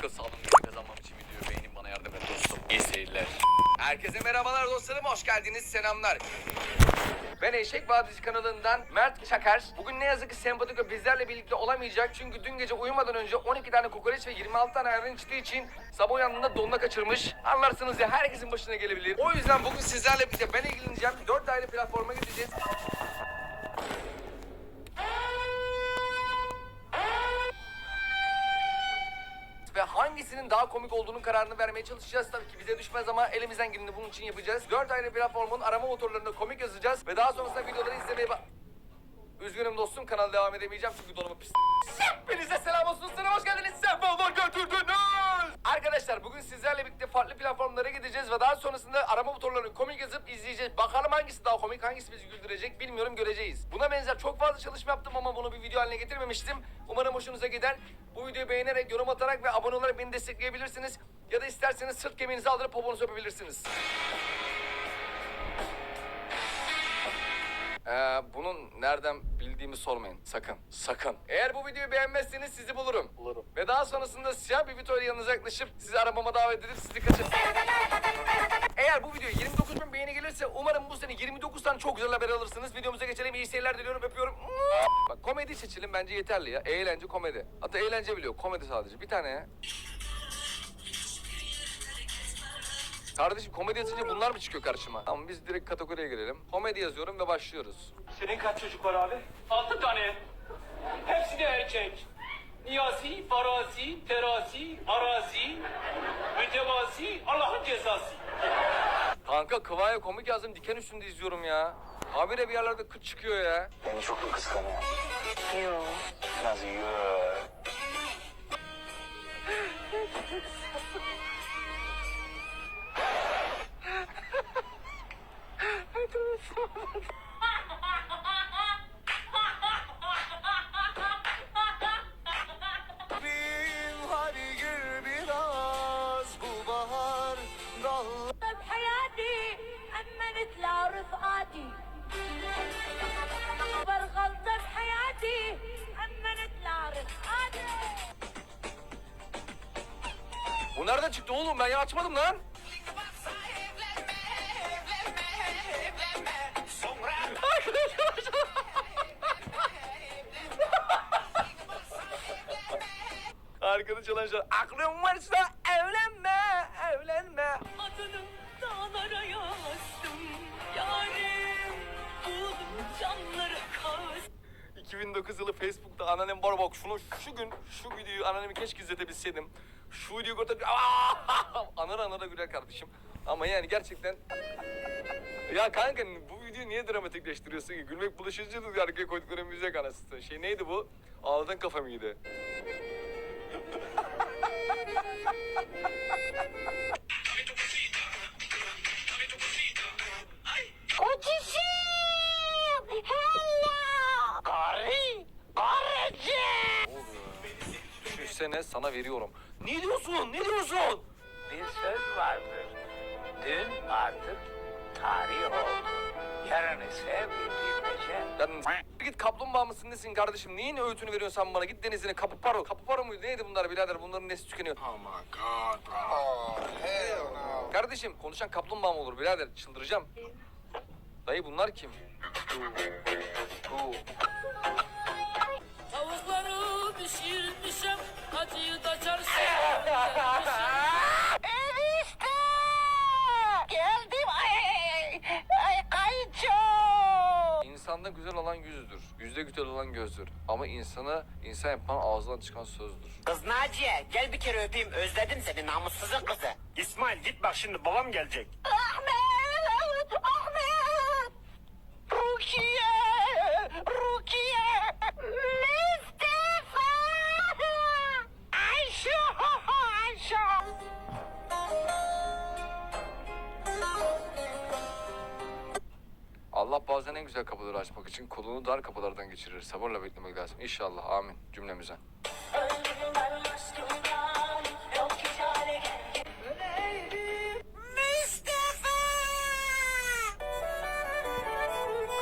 akıl sağlığım kazanmam için videoyu beğenin bana yardım et dostum. İyi seyirler. Herkese merhabalar dostlarım, hoş geldiniz, selamlar. Ben Eşek Vadisi kanalından Mert Çakar. Bugün ne yazık ki Sempatiko bizlerle birlikte olamayacak. Çünkü dün gece uyumadan önce 12 tane kokoreç ve 26 tane ayran içtiği için sabah uyandığında donla kaçırmış. Anlarsınız ya herkesin başına gelebilir. O yüzden bugün sizlerle birlikte ben ilgileneceğim. 4 ayrı platforma gideceğiz. Daha komik olduğunun kararını vermeye çalışacağız. Tabii ki bize düşmez ama elimizden geleni bunun için yapacağız. Dört ayrı platformun arama motorlarında komik yazacağız ve daha sonrasında videoları izlemeye bak... Üzgünüm dostum kanal devam edemeyeceğim çünkü donumu pis. Hepinize selam olsun sana hoş geldiniz sefalar götürdünüz. Arkadaşlar bugün sizlerle birlikte farklı platformlara gideceğiz ve daha sonrasında arama motorlarını komik yazıp izleyeceğiz. Bakalım hangisi daha komik hangisi bizi güldürecek bilmiyorum göreceğiz. Buna benzer çok fazla çalışma yaptım ama bunu bir video haline getirmemiştim. Umarım hoşunuza gider. Bu videoyu beğenerek, yorum atarak ve abone olarak beni destekleyebilirsiniz. Ya da isterseniz sırt kemiğinizi aldırıp poponuzu öpebilirsiniz. Ee, bunun nereden bildiğimi sormayın. Sakın. Sakın. Eğer bu videoyu beğenmezseniz sizi bulurum. Bulurum. Ve daha sonrasında siyah bir Vito ile yanınıza yaklaşıp sizi aramama davet edip sizi kaçır. Eğer bu videoya 29 bin beğeni gelirse umarım bu sene 29 tane çok güzel haber alırsınız. Videomuza geçelim. İyi seyirler diliyorum. Öpüyorum. Bak komedi seçelim bence yeterli ya. Eğlence komedi. Hatta eğlence biliyor. Komedi sadece. Bir tane ya. Kardeşim komedi yazınca bunlar mı çıkıyor karşıma? Tamam biz direkt kategoriye girelim. Komedi yazıyorum ve başlıyoruz. Senin kaç çocuk var abi? Altı tane. Hepsi de erkek. Niyazi, farazi, terazi, arazi, mütevazi, Allah'ın cezası. Kanka Kıvaya komik yazdım diken üstünde izliyorum ya. Habire bir yerlerde kıt çıkıyor ya. Beni çok mu kıskanıyor? Yok. Nasıl yok? Bu nereden çıktı oğlum? Ben ya açmadım lan. Arkada çalan şey. Aklın varsa evlenme, evlenme. Adını dağlara yazdım Yarim buldum canları kaz 2009 yılı Facebook'ta anneannem var bak şunu şu gün şu videoyu anneannemi keşke izletebilseydim. Şu videoyu gördüm. Anar anara güler kardeşim. Ama yani gerçekten ya kanka bu videoyu niye dramatikleştiriyorsun ki? Gülmek bulaşıcıdır arkaya koydukları müzik anasını. Şey neydi bu? Ağladın kafa mıydı? Düşünsene sana veriyorum. Ne diyorsun? Ne diyorsun? Bir söz vardır. Dün artık tarih oldu. Yarın ise bildirmece. Lan git kaplumbağa mısın nesin kardeşim? Neyin öğütünü veriyorsun sen bana? Git denizine kapuparo. Kapuparo muydu? Neydi bunlar birader? Bunların nesli tükeniyor. Oh my god, bro. Oh, hell no. Kardeşim konuşan kaplumbağa mı olur birader? Çıldıracağım. Dayı bunlar kim? Tavukları pişirmişim, acıyı da çarsın. Enişte Geldim ay ay kayınço İnsanda güzel olan yüzdür. Yüzde güzel olan gözdür. Ama insana insan yapan ağzından çıkan sözdür. Kız Naciye gel bir kere öpeyim özledim seni namussuzun kızı. İsmail git bak şimdi babam gelecek. Ahmet için kolunu dar kapılardan geçirir. Sabırla beklemek lazım. İnşallah. Amin. Cümlemize.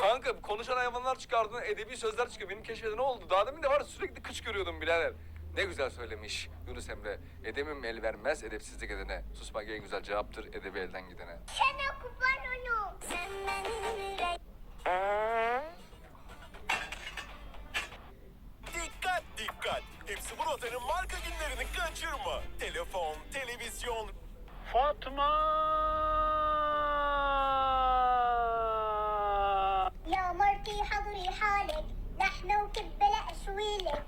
Kanka konuşan hayvanlar çıkardığında edebi sözler çıkıyor. Benim keşfede ne oldu? Daha demin de var sürekli kıç görüyordum birader. Ne güzel söylemiş Yunus Emre. Edemim el vermez edepsizlik edene. Susmak en güzel cevaptır edebi elden gidene. Sana kurban onu. Senden Dikkat dikkat! Hepsi bu otelin marka günlerini kaçırma. Telefon, televizyon, يا مرتي حضري حالك نحن وكب لا اشويلك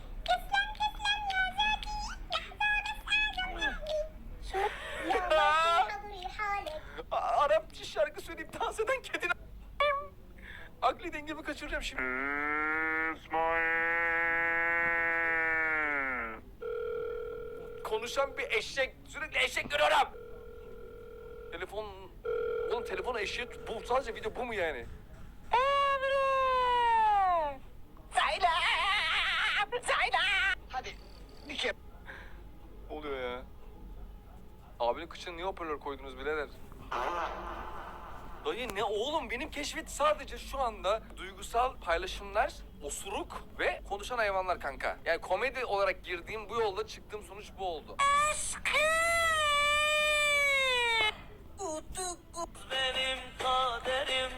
Konuşan bir eşek. Sürekli eşek görüyorum. Telefon... Oğlum telefonu eşeğe bu sadece video bu mu yani? Hadi bir kere. Ne oluyor ya? Abinin kıçına niye hoparlör koydunuz birader? Dayı ne oğlum benim keşfet sadece şu anda duygusal paylaşımlar, osuruk ve konuşan hayvanlar kanka. Yani komedi olarak girdiğim bu yolda çıktığım sonuç bu oldu. Benim kaderim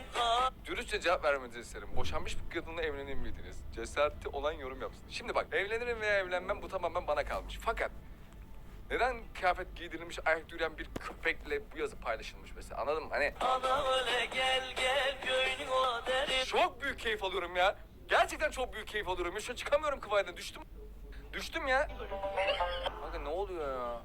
Dürüstçe cevap vermenizi isterim. Boşanmış bir kadınla evlenir miydiniz? Cesareti olan yorum yapsın. Şimdi bak evlenirim veya evlenmem bu tamamen bana kalmış. Fakat neden kıyafet giydirilmiş ayak yürüyen bir köpekle bu yazı paylaşılmış mesela anladın mı? Hani Ana öyle gel gel gönlün o derim. çok büyük keyif alıyorum ya. Gerçekten çok büyük keyif alıyorum. Şu çıkamıyorum kıvaydan. Düştüm. Düştüm ya. Kanka ne oluyor ya?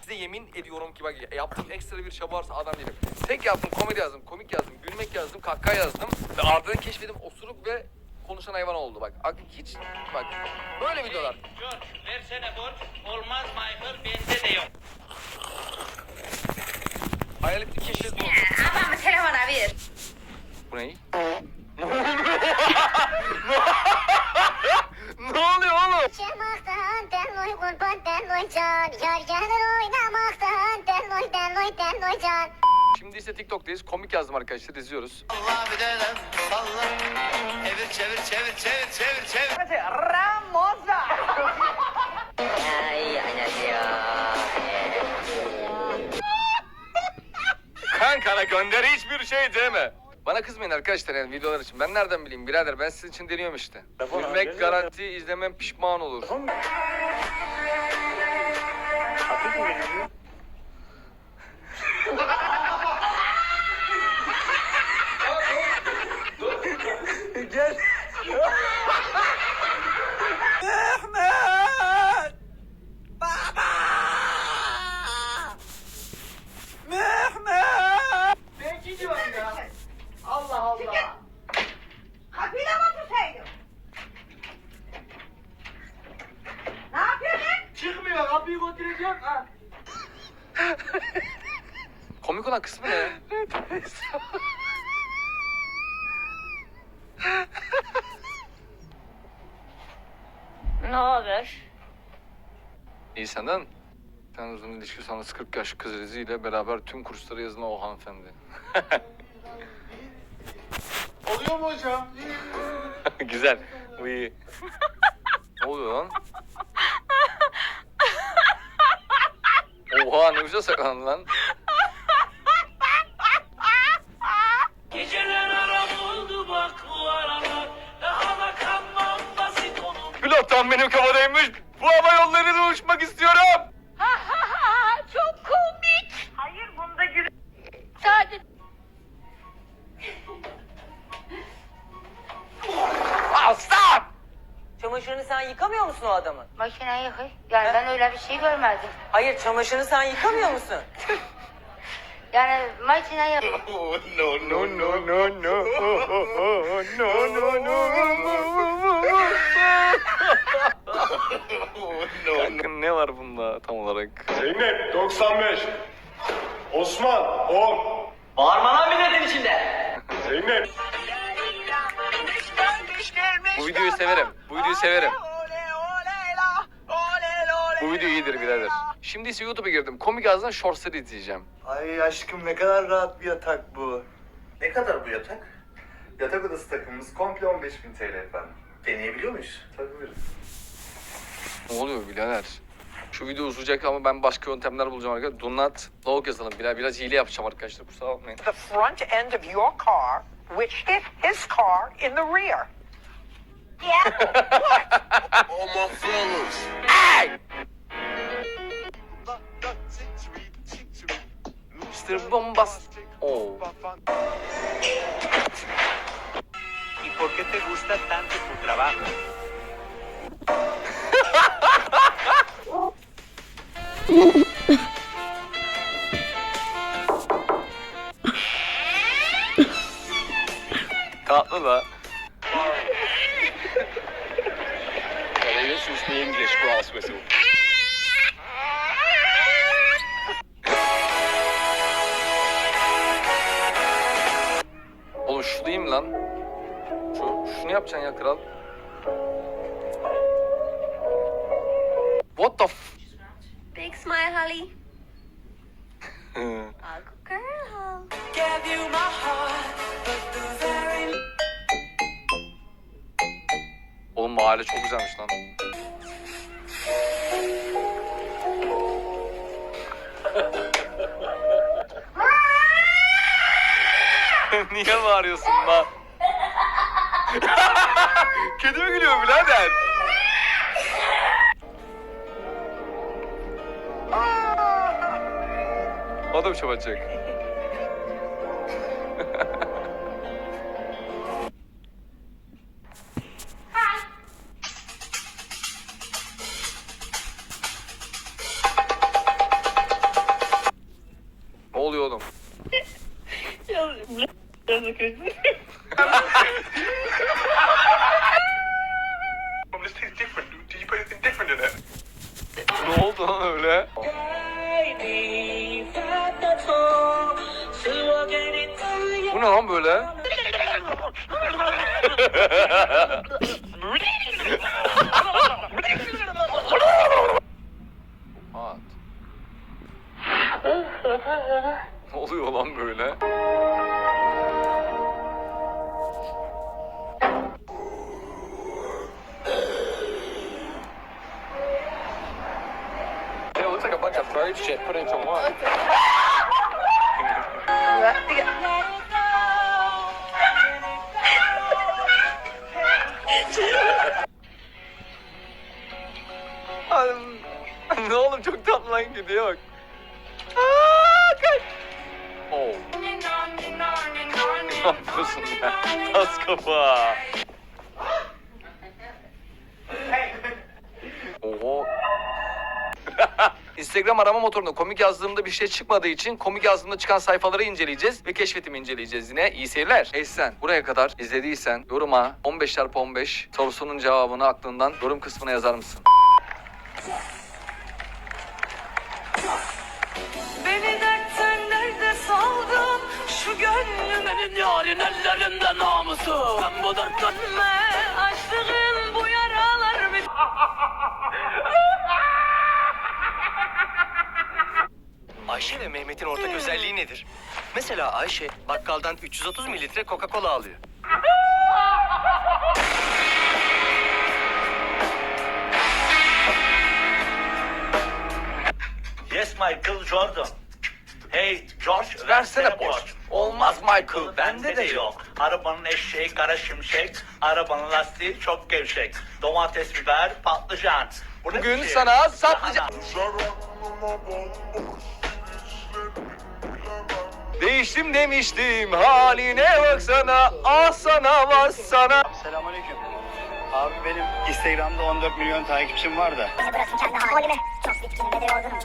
Size yemin ediyorum ki bak yaptığım ekstra bir çaba varsa adam değilim. Tek yaptım komedi yazdım, komik yazdım, gülmek yazdım, kahkaha yazdım. Ve ardından keşfedim osuruk ve konuşan hayvan oldu bak. Ak- Hiç bak böyle videolar. George versene borç. Olmaz Michael bende de yok. Hayal ettiğim keşfet İse TikTok'tayız. Komik yazdım arkadaşlar izliyoruz. Allah bir denem salla. Çevir çevir çevir çevir çevir çevir. Ay anne ya. Kankana gönder hiçbir şey deme. Bana kızmayın arkadaşlar yani videolar için. Ben nereden bileyim birader ben sizin için deniyorum işte. Gülmek garanti izlemem pişman olur. Kapıyla kapıyı götüreceğim. Ha. Komik olan kısmı ne? Ne haber? İyi senden. Sen uzun ilişki sonrası 40 yaş kız ile beraber tüm kurslara yazılan o hanımefendi. Oluyor mu hocam? Güzel. Bu iyi. ne oluyor lan? Oha ne güzel saklandın lan. Geceler aram oldu bak bu aralar. Daha da kanmam basit onun. Pilottan benim kafadaymış. Bir şey görmedim. Hayır çamaşırını sen yıkamıyor musun? Yani makineyi yıkay. No no no no no no no no Kanka ne var bunda tam olarak? Zeynep 95. Osman 10. Bağırma lan milletin içinde. Zeynep Bu videoyu severim. Bu videoyu severim. Bu video iyidir birader. Şimdi ise YouTube'a girdim. Komik yazdan shortsları izleyeceğim. Ay aşkım ne kadar rahat bir yatak bu. Ne kadar bu yatak? Yatak odası takımımız komple 15.000 TL efendim. Deneyebiliyor muyuz? Tabii buyurun. Ne oluyor birader? Şu video uzayacak ama ben başka yöntemler bulacağım arkadaşlar. Do not log yazalım. Biraz, biraz hile yapacağım arkadaşlar. Kusura bakmayın. The front end of your car, which hit his car in the rear. All my fellas. Mr. Bombast. Oh. ¿Y por qué te gusta tanto tu trabajo? Tatlı da. Brass whistle. Oğlum şu değil mi lan? Şu, şunu yapacaksın ya kral. What the f... Big smile, Holly. Oğlum mahalle çok güzelmiş lan. Niye bağırıyorsun lan? Kedi mi gülüyor birader? O da mı? look good. A bunch of bird shit put into one. Oğlum, ne oğlum çok tatlı lan gidiyor bak. Aa, kaç. Oh. ne yapıyorsun ya? Tas kafa. Instagram arama motorunda komik yazdığımda bir şey çıkmadığı için komik yazdığımda çıkan sayfaları inceleyeceğiz ve keşfetimi inceleyeceğiz yine. İyi seyirler. Esen buraya kadar izlediysen yoruma 15 çarpı 15 sorusunun cevabını aklından yorum kısmına yazar mısın? Beni dertten derde saldım Şu gönlümün yarın ellerinde namusu Ben bu dertten ne açtığın bu yaralar bir Ayşe ve Mehmet'in ortak özelliği nedir? Mesela Ayşe bakkaldan 330 mililitre Coca-Cola alıyor. Yes Michael Jordan. Hey George Versene borç. Olmaz Michael. Bende de yok. Arabanın eşeği kara şimşek. Arabanın lastiği çok gevşek. Domates, biber, patlıcan. Bu ne Bugün bir şey? sana saplayacağım. Değiştim demiştim haline baksana ah sana var sana. Selamünaleyküm. Abi benim Instagram'da 14 milyon takipçim var da. Beni bırakın kendi halime. Çok bitkinim ve de yorgunum.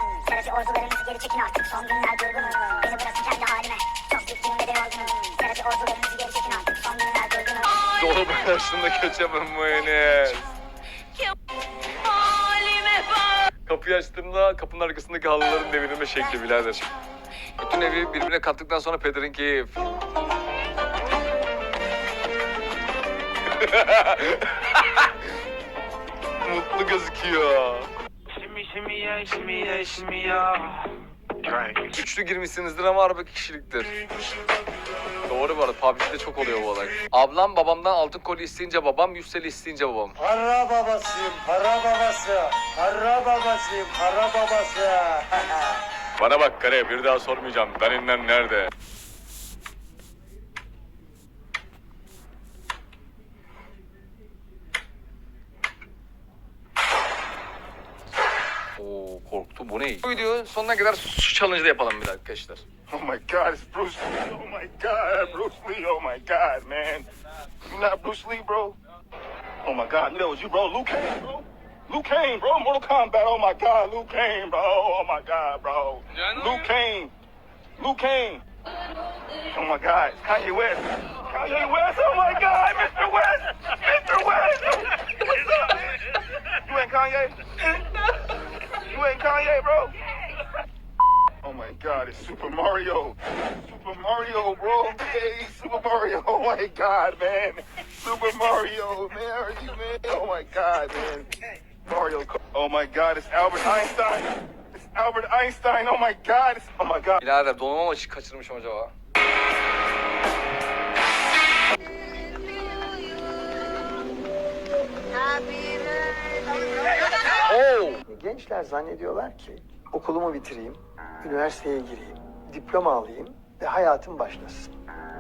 Ordularınızı geri çekin artık. Son günler durgunum. Beni bırakın kendi halime. Çok bitkinim ve de yorgunum. Ordularınızı geri çekin artık. Son günler durgunum. Dolabın karşısında ketçapım mayonez. halime bak Kapıyı açtığımda kapının arkasındaki halıların devirilme şekli birader. Bütün evi birbirine kattıktan sonra Pedrinki Mutlu gözüküyor. Shimmy, shimmy, yeah, shimmy, yeah, shimmy, yeah. Üçlü girmişsinizdir ama araba kişiliktir. Doğru bu arada PUBG'de çok oluyor bu olay. Ablam babamdan altın kolye isteyince babam, yüz isteyince babam. Para babasıyım, para babası. Para babasıyım, para babası. Bana bak kare bir daha sormayacağım. Daninler nerede? Oo korktu bu ne? Bu videonun sonuna kadar su challenge'da yapalım bir arkadaşlar. Oh my God, it's Bruce Lee. Oh my God, Bruce Lee. Oh my God, man. You not Bruce Lee, bro? Oh my God, was you, bro. Luke Kane, bro. Luke Kane, bro. Mortal Kombat. Oh my God, Luke Kane, bro. Oh my God, bro. Luke Kane. Luke Kane. Oh my God, Kanye West. Kanye West. Oh my God, Mr. West. Mr. West. What's up. You ain't Kanye? You ain't Kanye, bro? Oh my god, it's Super Mario. Super Mario, bro. Hey, Super Mario. Oh my god, man. Super Mario, man. Are you, man? Oh my god, man. Mario. Oh my god, it's Albert Einstein. It's Albert Einstein. Oh my god. It's, oh my god. Birader donma maçı kaçırmışım acaba. Oo! Gençler zannediyorlar ki okulumu bitireyim, üniversiteye gireyim, diploma alayım ve hayatım başlasın.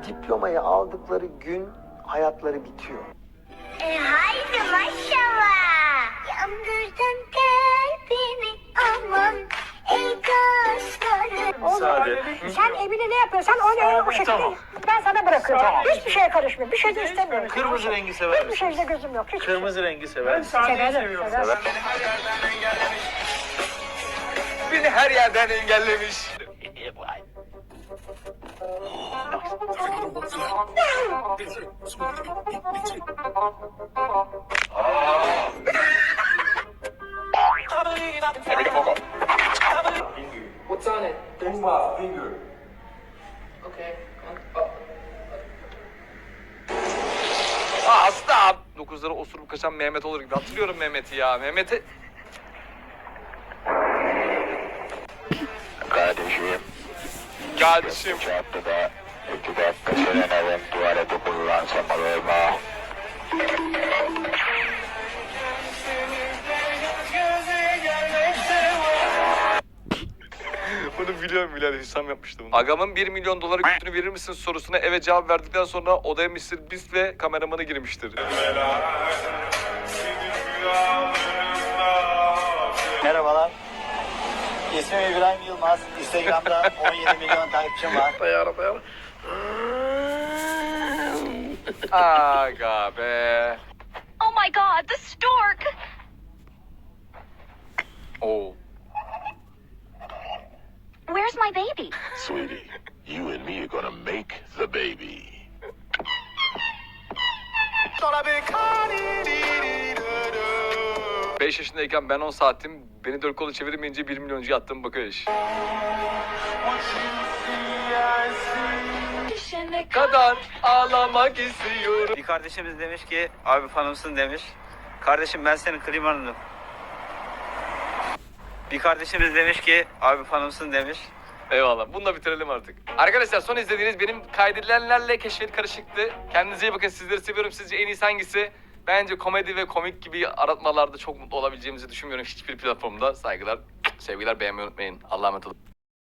Diplomayı aldıkları gün hayatları bitiyor. E haydi maşallah. Sen evine ne yapıyorsan onu o şekilde ben sana bırakıyorum. Hiçbir şeye karışmıyorum. Bir şey de istemiyorum. Kırmızı rengi sever Hiçbir şeyde gözüm yok. Hiç Kırmızı rengi sever severim. severim. Beni her yerden engellemiş. Aa stop. Dokuzları osurup kaçan Mehmet olur gibi. Hatırlıyorum Mehmet'i ya. Mehmet'i... Kardeşim, Kardeşim. çarptıda iki dakika senin evin tuvaleti kullansam olur mu? Bunu biliyorum Bilal Hüsam yapmıştı bunu. Agamın 1 milyon doları götünü verir misin sorusuna evet cevap verdikten sonra odaya Mr. Beast ve kameramanı girmiştir. Merhabalar. İsmim İbrahim Yılmaz. Instagram'da 17 milyon takipçim var. Aga be. Oh my god, the stork! Oo. Where's my baby? Sweetie, you and me are gonna make the baby. 5 yaşındayken ben 10 saatim beni dört kolu çevirmeyince 1 milyoncu attım bakış. Kadar ağlamak istiyorum. Bir kardeşimiz demiş ki abi fanımsın demiş. Kardeşim ben senin klimanınım. Bir kardeşimiz demiş ki abi fanımsın demiş. Eyvallah. Bunu da bitirelim artık. Arkadaşlar son izlediğiniz benim kaydedilenlerle keşfet karışıktı. Kendinize iyi bakın. Sizleri seviyorum. Sizce en iyisi hangisi? Bence komedi ve komik gibi aratmalarda çok mutlu olabileceğimizi düşünmüyorum hiçbir platformda. Saygılar, sevgiler beğenmeyi unutmayın. Allah'a emanet olun.